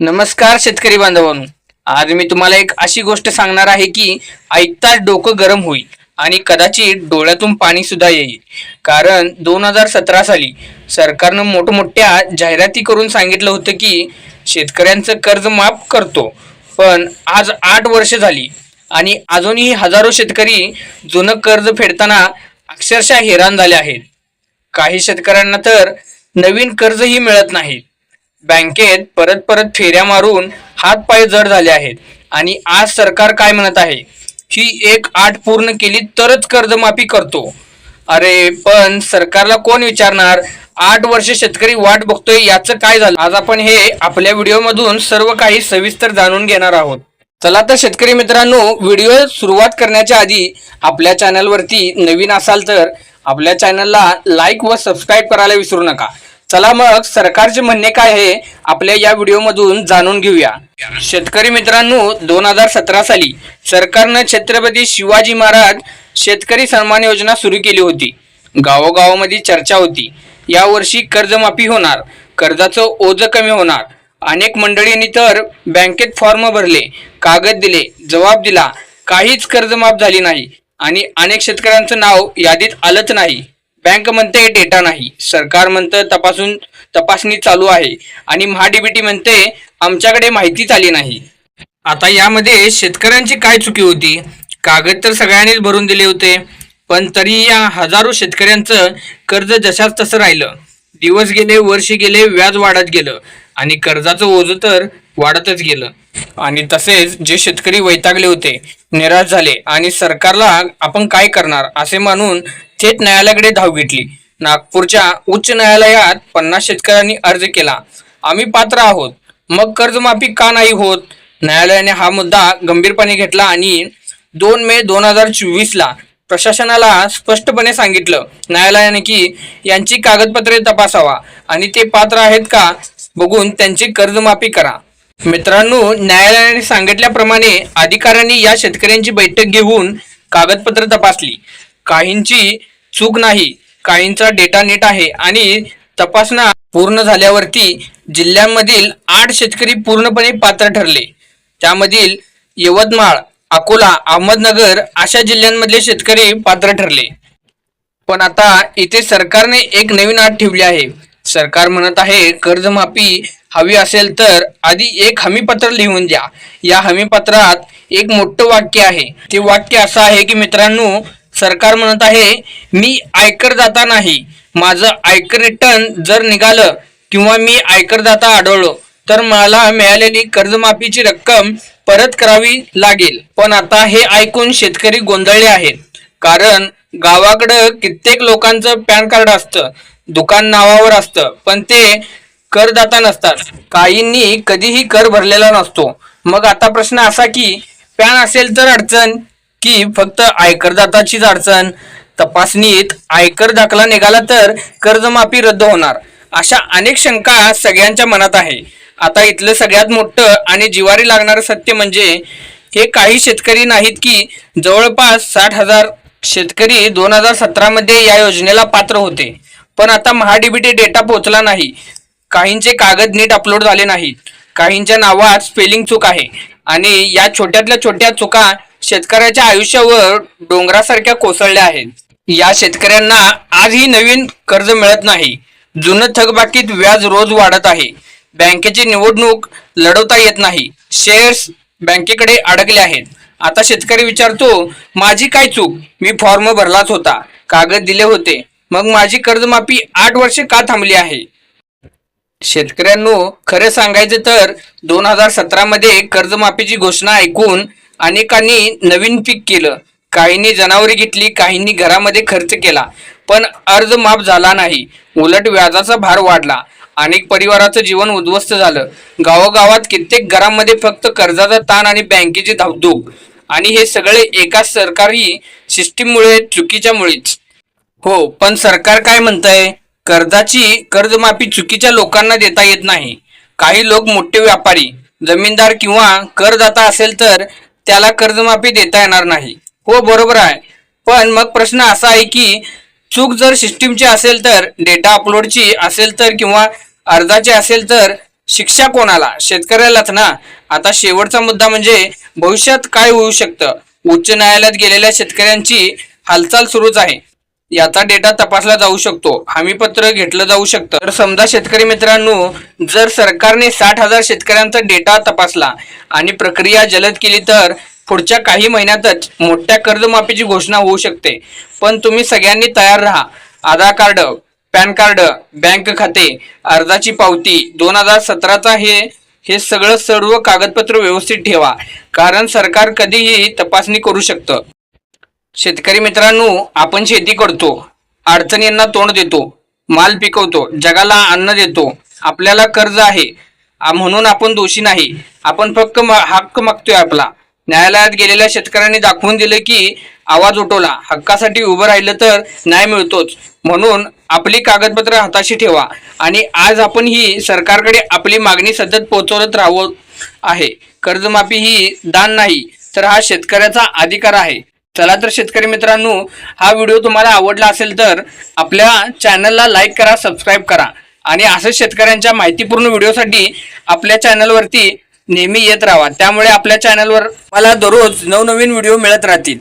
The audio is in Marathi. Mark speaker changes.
Speaker 1: नमस्कार शेतकरी बांधवांनो. आज मी तुम्हाला एक अशी गोष्ट सांगणार आहे की ऐकताच डोकं गरम होईल आणि कदाचित डोळ्यातून पाणी सुद्धा येईल. कारण दोन हजार सतरा साली सरकारनं मोठमोठ्या जाहिराती करून सांगितलं होतं की शेतकऱ्यांचं कर्ज माफ करतो. पण आज आठ वर्ष झाली आणि अजूनही हजारो शेतकरी जुनं कर्ज फेडताना अक्षरशः हैराण झाले आहेत. काही शेतकऱ्यांना तर नवीन कर्जही मिळत नाहीत. बँकेत परत परत फेऱ्या मारून हात पाय जड झाले आहेत. आणि आज सरकार काय म्हणत आहे? ही एक आठ पूर्ण केली तरच कर्जमाफी करतो. अरे पण सरकारला कोण विचारणार? आठ वर्ष शेतकरी वाट बघतोय याचं काय झालं? आज आपण हे आपल्या व्हिडिओमधून सर्व काही सविस्तर जाणून घेणार आहोत. चला तर शेतकरी मित्रांनो व्हिडिओ सुरुवात करण्याच्या आधी आपल्या चॅनलवरती नवीन असाल तर आपल्या चॅनलला लाईक व सबस्क्राईब करायला विसरू नका. चला मग सरकारचे म्हणणे काय आहे आपल्या या व्हिडिओमधून जाणून घेऊया. शेतकरी मित्रांनो दोन हजार सतरा साली सरकारनं छत्रपती शिवाजी महाराज शेतकरी सन्मान योजना सुरू केली होती. गावोगावामध्ये चर्चा होती. यावर्षी कर्जमाफी होणार कर्जाचं ओझं कमी होणार. अनेक मंडळींनी तर बँकेत फॉर्म भरले कागद दिले जबाब दिला काहीच कर्जमाफ झाली नाही आणि अनेक शेतकऱ्यांचं नाव यादीत आलंच नाही. बँक म्हणते डेटा नाही. सरकार म्हणतं तपासून तपासणी चालू आहे. आणि महाडीबीटी म्हणते आमच्याकडे माहितीच आली नाही. आता यामध्ये शेतकऱ्यांची काय चुकी होती? कागद तर सगळ्यांनीच भरून दिले होते पण तरी या हजारो शेतकऱ्यांचं कर्ज जशाच तसं राहिलं. दिवस गेले वर्ष गेले व्याज वाढत गेलं आणि कर्जाचं ओझं तर वाढतच गेलं. आणि तसेच जे शेतकरी वैतागले होते निराश झाले आणि सरकारला आपण काय करणार असे मानून थेट न्यायालयाकडे धाव घेतली. नागपूरच्या उच्च न्यायालयात पन्नास शेतकऱ्यांनी अर्ज केला. आम्ही पात्र आहोत. मग कर्जमाफी का नाही होत? न्यायालयाने हा मुद्दा गंभीरपणे घेतला आणि दोन मे दोन हजार चोवीस ला प्रशासनाला स्पष्टपणे सांगितलं. न्यायालयाने की यांची कागदपत्रे तपासावा. आणि ते पात्र आहेत का? बघून त्यांची कर्जमाफी करा. मित्रांनो न्यायालयाने सांगितल्याप्रमाणे अधिकाऱ्यांनी या शेतकऱ्यांची बैठक घेऊन कागदपत्र तपासली. काहींची चूक नाही. काहींचा डेटा नीट आहे आणि तपासणा पूर्ण झाल्यावरती जिल्ह्यांमधील आठ शेतकरी पूर्णपणे पात्र ठरले. त्यामधील यवतमाळ अकोला अहमदनगर अशा जिल्ह्यांमधले शेतकरी पात्र ठरले. पण आता इथे सरकारने एक नवीन आठ ठेवली आहे. सरकार म्हणत आहे कर्जमाफी हवी असेल तर आधी एक हमीपत्र लिहून द्या. या हमीपत्रात एक मोठं वाक्य आहे. ते वाक्य असं आहे की मित्रांनो सरकार म्हणत आहे मी आयकरदाता नाही. माझं आयकर रिटर्न जर निघालं किंवा मी आयकरदाता आढळलो तर मला मिळालेली कर्जमाफीची रक्कम परत करावी लागेल. पण आता हे ऐकून शेतकरी गोंधळले आहेत. कारण गावाकडं कित्येक लोकांचं पॅन कार्ड असतं दुकान नावावर असतं पण ते करदाता नसतात. काहींनी कधीही कर भरलेला नसतो. मग आता प्रश्न असा की पॅन असेल तर अडचण की फक्त आयकरदाताचीच अडचण तपासणीत आयकर दाखला निघाला तर कर्जमाफी रद्द होणार अशा अनेक शंका सगळ्यांच्या मनात आहे. आता इथलं सगळ्यात मोठं आणि जिवारी लागणारं सत्य म्हणजे हे काही शेतकरी नाहीत की जवळपास साठ हजार शेतकरी दोन हजार सतरामध्ये या योजनेला पात्र होते. पण आता महाडीबीटी डेटा पोहोचला नाही. काहींचे कागद नीट अपलोड झाले नाहीत. काहींच्या नावात स्पेलिंग चूक आहे. आणि या छोट्यातल्या छोट्या चुका शेतकऱ्याच्या आयुष्यावर डोंगरासारख्या कोसळल्या आहेत. या शेतकऱ्यांना आजही नवीन कर्ज मिळत नाही. जुनं थकबाकीत व्याज रोज वाढत आहे. बँकेची निवडणूक लढवता येत नाही. शेअर्स बँकेकडे अडकले आहेत. आता शेतकरी विचारतो माझी काय चूक? मी फॉर्म भरलाच होता. कागद दिले होते. मग माझी कर्जमाफी आठ वर्षे का थांबली आहे? शेतकऱ्यांनो खरं सांगायचं तर दोन हजार सतरा मध्ये कर्जमाफीची घोषणा ऐकून अनेकांनी नवीन पीक केलं. काहींनी जनावरे घेतली काहींनी घरामध्ये खर्च केला पण अर्ज माफ झाला नाही. उलट व्याजाचा भार वाढला. अनेक परिवाराचं जीवन उद्ध्वस्त झालं. गावोगावात कित्येक घरांमध्ये फक्त कर्जाचा ताण आणि बँकेची धावधूक आणि हे सगळे एका सरकारी सिस्टीममुळे चुकीच्यामुळेच हो पण सरकार काय म्हणतंय? कर्जाची कर्जमाफी चुकीच्या लोकांना देता येत नाही. काही लोक मोठे व्यापारी जमीनदार किंवा करदाता असेल तर त्याला कर्जमाफी देता येणार नाही. हो बरोबर आहे. पण मग प्रश्न असा आहे की चूक जर सिस्टीमची असेल तर डेटा अपलोडची असेल तर किंवा अर्जाची असेल तर शिक्षा कोणाला? शेतकऱ्यालाच ना. आता शेवटचा मुद्दा म्हणजे भविष्यात काय होऊ शकतं? उच्च न्यायालयात गेलेल्या शेतकऱ्यांची हालचाल सुरूच आहे. याचा डेटा तपासला जाऊ शकतो. हमीपत्र घेतलं जाऊ शकतं. तर समजा शेतकरी मित्रांनो जर सरकारने साठ हजार शेतकऱ्यांचा डेटा तपासला आणि प्रक्रिया जलद केली तर पुढच्या काही महिन्यातच मोठ्या कर्जमाफीची घोषणा होऊ शकते. पण तुम्ही सगळ्यांनी तयार राहा. Aadhaar card PAN card bank खाते अर्जाची पावती दोन हजार सतराचा हे हे सगळं सर्व कागदपत्र व्यवस्थित ठेवा. कारण सरकार कधीही तपासणी करू शकतं. शेतकरी मित्रांनो आपण शेती करतो. अडचणींना तोंड देतो. माल पिकवतो. जगाला अन्न देतो. आपल्याला कर्ज आहे. म्हणून आपण दोषी नाही. आपण फक्त हक्क मागतोय आपला. न्यायालयात गेलेल्या शेतकऱ्यांनी दाखवून दिलं की आवाज उठवला. हक्कासाठी उभं राहिलं तर न्याय मिळतोच. म्हणून आपली कागदपत्र हाताशी ठेवा. आणि आज आपण ही सरकारकडे आपली मागणी सतत पोहोचवत राहू आहे. कर्जमाफी ही दान नाही तर हा शेतकऱ्याचा अधिकार आहे. चला तर शेतकरी मित्रांनो हा व्हिडिओ तुम्हाला आवडला असेल तर आपल्या चॅनलला लाईक करा सबस्क्राईब करा. आणि असंच शेतकऱ्यांच्या माहितीपूर्ण व्हिडिओसाठी आपल्या चॅनलवरती नेहमी येत राहा. त्यामुळे आपल्या चॅनलवर मला दररोज नवनवीन व्हिडिओ मिळत राहतील.